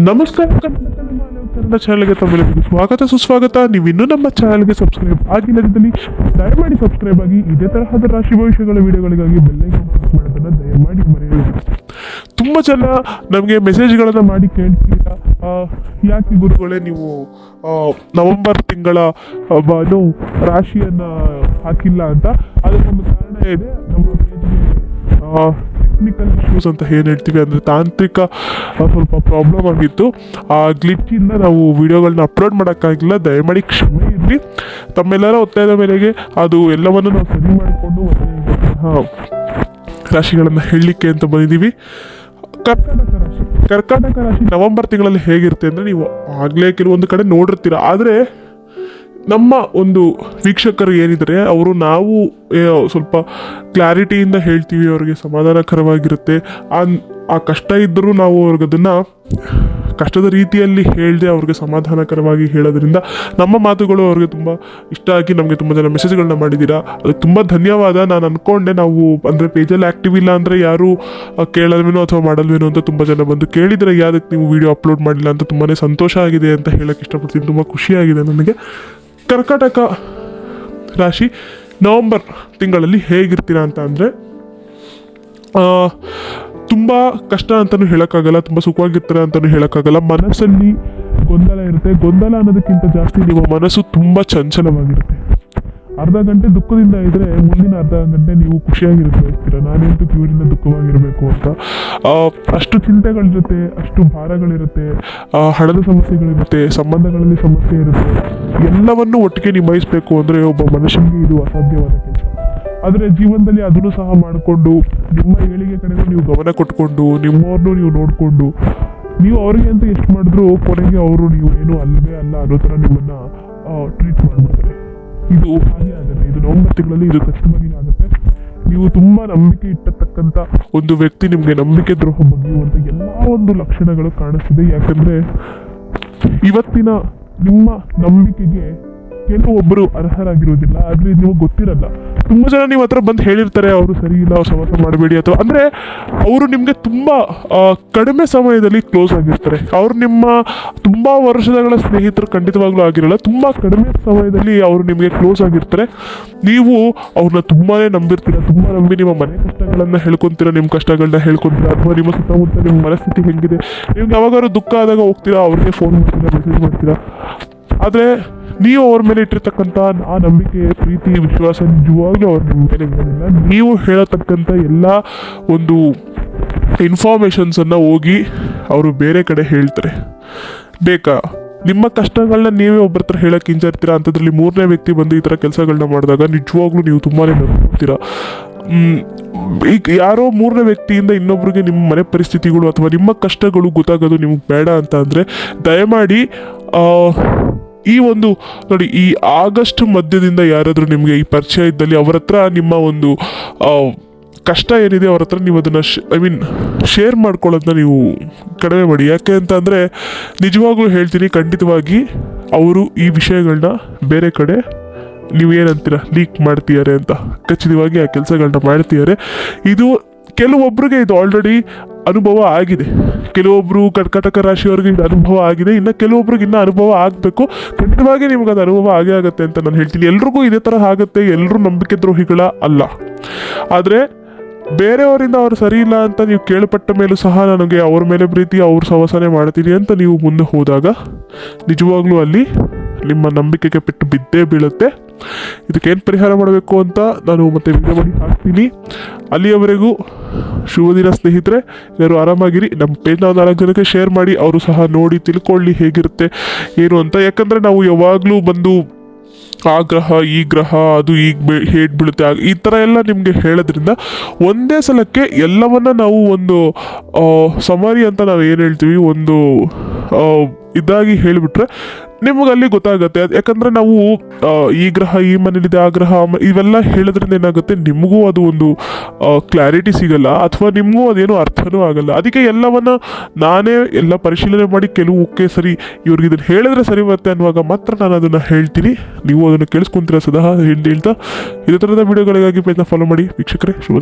ನಮಸ್ಕಾರ ಚಾನಲ್ಗೆ ತಮ್ಮೆಲ್ಲರಿಗೂ ಸ್ವಾಗತ, ಸುಸ್ವಾಗತ. ನೀವು ಇನ್ನೂ ನಮ್ಮ ಚಾನಲ್ಗೆ ಸಬ್ಸ್ಕ್ರೈಬ್ ಆಗಿಲ್ಲದಿದ್ದಲ್ಲಿ ದಯಮಾಡಿ ಸಬ್ಸ್ಕ್ರೈಬ್ ಆಗಿ, ಇದೇ ತರಹದ ರಾಶಿ ಭವಿಷ್ಯಗಳ ವಿಡಿಯೋಗಳಿಗಾಗಿ ಮಾಡೋದನ್ನು ದಯಮಾಡಿ ಮರೆಯಲು ತುಂಬ ಜನ ನಮಗೆ ಮೆಸೇಜ್ಗಳನ್ನು ಮಾಡಿ ಕೇಳ್ತೀರಾ ಯಾಕೆ ಗುರುಗಳೇ, ನೀವು ನವೆಂಬರ್ ತಿಂಗಳ ರಾಶಿಯನ್ನು ಹಾಕಿಲ್ಲ ಅಂತ. ಅದಕ್ಕೊಂದು ಕಾರಣ ಇದೆ, ನಮ್ಮ ಟೆಕ್ನಿಕಲ್ ಇಶ್ಯೂಸ್ ಅಂತ ಏನು ಹೇಳ್ತೀವಿ ಅಂದರೆ ತಾಂತ್ರಿಕ ಸ್ವಲ್ಪ ಪ್ರಾಬ್ಲಮ್ ಆಗಿತ್ತು. ಆ ಗ್ಲಿಚ್ಚಿಂದ ನಾವು ವಿಡಿಯೋಗಳನ್ನ ಅಪ್ಲೋಡ್ ಮಾಡೋಕ್ಕಾಗಿಲ್ಲ ದಯಮಾಡಿ ಕ್ಷಮೆ ಇರಲಿ. ತಮ್ಮೆಲ್ಲರ ಒತ್ತಾಯದ ಮೇರೆಗೆ ಅದು ಎಲ್ಲವನ್ನು ನಾವು ಸರಿ ಮಾಡಿಕೊಂಡು ರಾಶಿಗಳನ್ನು ಹೇಳಲಿಕ್ಕೆ ಅಂತ ಬಂದಿದ್ದೀವಿ ಕರ್ನಾಟಕ ರಾಶಿ. ಕರ್ನಾಟಕ ರಾಶಿ ನವೆಂಬರ್ ತಿಂಗಳಲ್ಲಿ ಹೇಗಿರುತ್ತೆ ಅಂದರೆ ನೀವು ಆಗಲೇ ಕೆಲವೊಂದು ಕಡೆ ನೋಡಿರ್ತೀರ. ಆದರೆ ನಮ್ಮ ಒಂದು ವೀಕ್ಷಕರು ಏನಿದ್ದಾರೆ, ಅವರು ನಾವು ಸ್ವಲ್ಪ ಕ್ಲಾರಿಟಿಯಿಂದ ಹೇಳ್ತೀವಿ, ಅವ್ರಿಗೆ ಸಮಾಧಾನಕರವಾಗಿರುತ್ತೆ. ಆ ಆ ಕಷ್ಟ ಇದ್ದರೂ ನಾವು ಅವ್ರಿಗೆ ಅದನ್ನು ಕಷ್ಟದ ರೀತಿಯಲ್ಲಿ ಹೇಳದೆ ಅವ್ರಿಗೆ ಸಮಾಧಾನಕರವಾಗಿ ಹೇಳೋದ್ರಿಂದ ನಮ್ಮ ಮಾತುಗಳು ಅವ್ರಿಗೆ ತುಂಬ ಇಷ್ಟ ಆಗಿ ನಮಗೆ ತುಂಬ ಜನ ಮೆಸೇಜ್ಗಳನ್ನ ಮಾಡಿದ್ದೀರಾ. ಅದಕ್ಕೆ ತುಂಬ ಧನ್ಯವಾದ. ನಾನು ಅಂದ್ಕೊಂಡೆ ನಾವು ಅಂದರೆ ಪೇಜಲ್ಲಿ ಆ್ಯಕ್ಟಿವ್ ಇಲ್ಲ ಅಂದರೆ ಯಾರು ಕೇಳಲ್ವೇನೋ ಅಥವಾ ಮಾಡಲ್ವೇನೋ ಅಂತ ತುಂಬ ಜನ ಬಂದು ಕೇಳಿದರೆ ಯಾವುದಕ್ಕೆ ನೀವು ವೀಡಿಯೋ ಅಪ್ಲೋಡ್ ಮಾಡಿಲ್ಲ ಅಂತ ತುಂಬಾ ಸಂತೋಷ ಆಗಿದೆ ಅಂತ ಹೇಳೋಕ್ಕೆ ಇಷ್ಟಪಡ್ತೀನಿ. ತುಂಬ ಖುಷಿಯಾಗಿದೆ ನನಗೆ. ಕರ್ಕಾಟಕ ರಾಶಿ ನವಂಬರ್ ತಿಂಗಳಲ್ಲಿ ಹೇಗಿರ್ತೀರಾ ಅಂತ ಅಂದರೆ ತುಂಬ ಕಷ್ಟ ಅಂತಲೂ ಹೇಳೋಕ್ಕಾಗಲ್ಲ, ತುಂಬ ಸುಖವಾಗಿರ್ತಾರೆ ಅಂತಲೂ ಹೇಳೋಕ್ಕಾಗಲ್ಲ. ಮನಸ್ಸಲ್ಲಿ ಗೊಂದಲ ಇರುತ್ತೆ. ಗೊಂದಲ ಅನ್ನೋದಕ್ಕಿಂತ ಜಾಸ್ತಿ ನಿಮ್ಮ ಮನಸ್ಸು ತುಂಬ ಚಂಚಲವಾಗಿರುತ್ತೆ. ಅರ್ಧ ಗಂಟೆ ದುಃಖದಿಂದ ಇದ್ದರೆ ಮುಂದಿನ ಅರ್ಧ ಗಂಟೆ ನೀವು ಖುಷಿಯಾಗಿರ್ಬೇಕಿರ ಬಯಸ್ತೀರ ನಾನೆಂತೂ ಕಿವಿಯಿಂದ ದುಃಖವಾಗಿರಬೇಕು ಅಂತ. ಅಷ್ಟು ಚಿಂತೆಗಳಿರುತ್ತೆ ಅಷ್ಟು ಭಾರಗಳಿರುತ್ತೆ. ಆ, ಹಣದ ಸಮಸ್ಯೆಗಳಿರುತ್ತೆ ಸಂಬಂಧಗಳಲ್ಲಿ ಸಮಸ್ಯೆ ಇರುತ್ತೆ. ಎಲ್ಲವನ್ನು ಒಟ್ಟಿಗೆ ನಿಭಾಯಿಸಬೇಕು ಅಂದರೆ ಒಬ್ಬ ಮನುಷ್ಯನಿಗೆ ಇದು ಅಸಾಧ್ಯವಾದ ಕೆಲಸ. ಆದರೆ ಜೀವನದಲ್ಲಿ ಅದನ್ನು ಸಹ ಮಾಡಿಕೊಂಡು ನಿಮ್ಮ ಏಳಿಗೆ ಕಡೆಗೂ ನೀವು ಗಮನ ಕೊಟ್ಕೊಂಡು ನಿಮ್ಮವ್ರನ್ನೂ ನೀವು ನೋಡಿಕೊಂಡು ನೀವು ಅವರಿಗೆ ಅಂತ ಎಷ್ಟು ಮಾಡಿದ್ರು ಕೊನೆಗೆ ಅವರು ನೀವು ಏನು ಅಲ್ಲವೇ ಅಲ್ಲ ಅನ್ನೋ ಥರ ನಿಮ್ಮನ್ನು ಟ್ರೀಟ್ ಮಾಡ್ಬಿಡ್ತಾರೆ ಇದು ಹಾಗೆ ಆಗುತ್ತೆ ಇದು ನವೆಂಬರ್ ತಿಂಗಳಲ್ಲಿ ಇದು ಖಚಿತವಾಗಿ ಆಗುತ್ತೆ. ನೀವು ತುಂಬ ನಂಬಿಕೆ ಇಟ್ಟತಕ್ಕಂಥ ಒಂದು ವ್ಯಕ್ತಿ ನಿಮಗೆ ನಂಬಿಕೆ ದ್ರೋಹ ಬಗೆಯುವಂಥ ಎಲ್ಲ ಒಂದು ಲಕ್ಷಣಗಳು ಕಾಣಿಸ್ತಿದೆ. ಯಾಕಂದರೆ ಇವತ್ತಿನ ನಿಮ್ಮ ನಂಬಿಕೆಗೆ ಕೆಲವೊಬ್ಬರು ಅರ್ಹರಾಗಿರುವುದಿಲ್ಲ. ಆದರೆ ನಿಮಗೆ ಗೊತ್ತಿರಲ್ಲ. ತುಂಬ ಜನ ನೀವು ಹತ್ರ ಬಂದು ಹೇಳಿರ್ತಾರೆ, ಅವರು ಸರಿ ಇಲ್ಲ, ಅವ್ರು ಮಾಡಬೇಡಿ ಅಥವಾ ಅಂದರೆ ಅವರು ನಿಮಗೆ ತುಂಬ ಕಡಿಮೆ ಸಮಯದಲ್ಲಿ ಕ್ಲೋಸ್ ಆಗಿರ್ತಾರೆ. ಅವರು ನಿಮ್ಮ ತುಂಬ ವರ್ಷಗಳ ಸ್ನೇಹಿತರು ಖಂಡಿತವಾಗ್ಲೂ ಆಗಿರಲ್ಲ, ತುಂಬ ಕಡಿಮೆ ಸಮಯದಲ್ಲಿ ಅವರು ನಿಮಗೆ ಕ್ಲೋಸ್ ಆಗಿರ್ತಾರೆ. ನೀವು ಅವ್ರನ್ನ ತುಂಬಾ ನಂಬಿರ್ತೀರ, ತುಂಬ ನಂಬಿ ನಿಮ್ಮ ಮನೆ ಕಷ್ಟಗಳನ್ನು ಹೇಳ್ಕೊತೀರ, ನಿಮ್ಮ ಕಷ್ಟಗಳನ್ನ ಹೇಳ್ಕೊತೀರ, ಅಥವಾ ನಿಮ್ಮ ಸುತ್ತಮುತ್ತ ನಿಮ್ಮ ಮನಸ್ಥಿತಿ ಹೆಂಗಿದೆ, ನಿಮ್ಗೆ ಯಾವಾಗಾದ್ರು ದುಃಖ ಆದಾಗ ಹೋಗ್ತೀರಾ, ಅವ್ರಿಗೆ ಫೋನ್ ಮಾಡ್ತೀರಾ ಮೆಸೇಜ್ ಮಾಡ್ತೀರಾ? ಆದರೆ ನೀವು ಅವ್ರ ಮೇಲೆ ಇಟ್ಟಿರ್ತಕ್ಕಂಥ ಆ ನಂಬಿಕೆ ಪ್ರೀತಿ ವಿಶ್ವಾಸ ನಿಜವಾಗ್ಲೂ ಅವ್ರ ಮೇಲೆ ಇರೋದಿಲ್ಲ ನೀವು ಹೇಳತಕ್ಕಂಥ ಎಲ್ಲ ಒಂದು ಇನ್ಫಾರ್ಮೇಷನ್ಸನ್ನು ಹೋಗಿ ಅವರು ಬೇರೆ ಕಡೆ ಹೇಳ್ತಾರೆ. ಬೇಕಾ? ನಿಮ್ಮ ಕಷ್ಟಗಳನ್ನ ನೀವೇ ಒಬ್ಬರ ಹತ್ರ ಹೇಳಕ್ಕೆ ಹಿಂಜರ್ತೀರಾ ಅಂಥದ್ರಲ್ಲಿ ಮೂರನೇ ವ್ಯಕ್ತಿ ಬಂದು ಈ ಥರ ಕೆಲಸಗಳನ್ನ ಮಾಡಿದಾಗ ನಿಜವಾಗ್ಲೂ ನೀವು ತುಂಬಾ ಮ್, ಈಗ ಯಾರೋ ಮೂರನೇ ವ್ಯಕ್ತಿಯಿಂದ ಇನ್ನೊಬ್ರಿಗೆ ನಿಮ್ಮ ಮನೆ ಪರಿಸ್ಥಿತಿಗಳು ಅಥವಾ ನಿಮ್ಮ ಕಷ್ಟಗಳು ಗೊತ್ತಾಗೋದು ನಿಮಗೆ ಬೇಡ ಅಂತ ಅಂದರೆ ದಯಮಾಡಿ ಈ ಒಂದು ನೋಡಿ, ಈ ಆಗಸ್ಟ್ ಮಧ್ಯದಿಂದ ಯಾರಾದರೂ ನಿಮಗೆ ಈ ಪರಿಚಯ ಇದ್ದಲ್ಲಿ ಅವರ ಹತ್ರ ನಿಮ್ಮ ಒಂದು ಕಷ್ಟ ಏನಿದೆ ಅವ್ರ ಹತ್ರ ನೀವು ಅದನ್ನು ಐ ಮೀನ್ ಶೇರ್ ಮಾಡ್ಕೊಳ್ಳೋದನ್ನ ನೀವು ಕಡಿಮೆ ಮಾಡಿ. ಯಾಕೆ ಅಂತ ಅಂದರೆ, ನಿಜವಾಗ್ಲೂ ಹೇಳ್ತೀನಿ, ಖಂಡಿತವಾಗಿ ಅವರು ಈ ವಿಷಯಗಳನ್ನ ಬೇರೆ ಕಡೆ ನೀವು ಏನಂತೀರ ಲೀಕ್ ಮಾಡ್ತೀಯಾರೆ ಅಂತ. ಖಚಿತವಾಗಿ ಆ ಕೆಲಸಗಳನ್ನ ಮಾಡ್ತೀಯಾರೆ ಇದು ಕೆಲವೊಬ್ಬರಿಗೆ ಇದು ಆಲ್ರೆಡಿ ಅನುಭವ ಆಗಿದೆ. ಕೆಲವೊಬ್ಬರು ಕರ್ಕಾಟಕ ರಾಶಿಯವ್ರಿಗೆ ಇದು ಅನುಭವ ಆಗಿದೆ. ಇನ್ನು ಕೆಲವೊಬ್ರಿಗೆ ಇನ್ನೂ ಅನುಭವ ಆಗಬೇಕು. ಖಂಡಿತವಾಗಿ ನಿಮ್ಗೆ ಅದು ಅನುಭವ ಆಗೇ ಆಗುತ್ತೆ ಅಂತ ನಾನು ಹೇಳ್ತೀನಿ. ಎಲ್ರಿಗೂ ಇದೇ ಥರ ಆಗುತ್ತೆ. ಎಲ್ಲರೂ ನಂಬಿಕೆ ದ್ರೋಹಿಗಳ ಅಲ್ಲ. ಆದರೆ ಬೇರೆಯವರಿಂದ ಅವರು ಸರಿ ಇಲ್ಲ ಅಂತ ನೀವು ಕೇಳಪಟ್ಟ ಮೇಲೂ ಸಹ ನನಗೆ ಅವ್ರ ಮೇಲೆ ಪ್ರೀತಿ, ಅವ್ರ ಸವಸನೆ ಮಾಡ್ತೀನಿ ಅಂತ ನೀವು ಮುಂದೆ ಹೋದಾಗ ನಿಜವಾಗ್ಲೂ ಅಲ್ಲಿ ನಿಮ್ಮ ನಂಬಿಕೆಗೆ ಪೆಟ್ಟು ಬಿದ್ದೇ ಬೀಳುತ್ತೆ. ಇದಕ್ಕೇನು ಪರಿಹಾರ ಮಾಡಬೇಕು ಅಂತ ನಾನು ಮತ್ತೆ ವಿಡಿಯೋ ಮಾಡಿ ಹಾಕ್ತೀನಿ. ಅಲ್ಲಿಯವರೆಗೂ ಶುಭ ದಿನ ಸ್ನೇಹಿತರೆ, ಎಲ್ಲರೂ ಆರಾಮಾಗಿರಿ. ನಮ್ಮ ಪೇಜ್ನ ಒಂದು ನಾಲ್ಕು ಜನಕ್ಕೆ ಶೇರ್ ಮಾಡಿ, ಅವರು ಸಹ ನೋಡಿ ತಿಳ್ಕೊಳ್ಳಿ ಹೇಗಿರುತ್ತೆ, ಏನು ಅಂತ. ಯಾಕಂದರೆ ನಾವು ಯಾವಾಗಲೂ ಬಂದು ಆ ಗ್ರಹ, ಈ ಗ್ರಹ, ಅದು ಈಗ ಬಿ ಹೇಟ್ ಬೀಳುತ್ತೆ ಈ ಥರ ಎಲ್ಲ ನಿಮಗೆ ಹೇಳೋದ್ರಿಂದ ಒಂದೇ ಸಲಕ್ಕೆ ಎಲ್ಲವನ್ನ ನಾವು ಒಂದು ಸಮರಿ ಅಂತ ನಾವು ಏನು ಹೇಳ್ತೀವಿ, ಒಂದು ಇದಾಗಿ ಹೇಳಿಬಿಟ್ರೆ ನಿಮಗಲ್ಲಿ ಗೊತ್ತಾಗುತ್ತೆ. ಯಾಕಂದರೆ ನಾವು ಈ ಗ್ರಹ, ಈ ಮನೇಲಿದೆ ಆ ಗ್ರಹ ಇವೆಲ್ಲ ಹೇಳೋದ್ರಿಂದ ಏನಾಗುತ್ತೆ, ನಿಮಗೂ ಅದು ಒಂದು ಕ್ಲಾರಿಟಿ ಸಿಗಲ್ಲ, ಅಥವಾ ನಿಮಗೂ ಅದೇನು ಅರ್ಥನೂ ಆಗಲ್ಲ. ಅದಕ್ಕೆ ಎಲ್ಲವನ್ನ ನಾನೇ ಎಲ್ಲ ಪರಿಶೀಲನೆ ಮಾಡಿ ಕೆಲವು ಸರಿ, ಇವ್ರಿಗೆ ಇದನ್ನು ಹೇಳಿದ್ರೆ ಸರಿ ಬರುತ್ತೆ ಅನ್ನುವಾಗ ಮಾತ್ರ ನಾನು ಅದನ್ನು ಹೇಳ್ತೀನಿ. ನೀವು ಅದನ್ನು ಕೇಳಿಸ್ಕೊಂತೀರ ಸದಾ ಹೇಳ್ತಾ ಇದೇ ಥರದ ವಿಡಿಯೋಗಳಿಗಾಗಿ ಪೇಜ್ನ ಫಾಲೋ ಮಾಡಿ. ವೀಕ್ಷಕರೇ ಶುಭ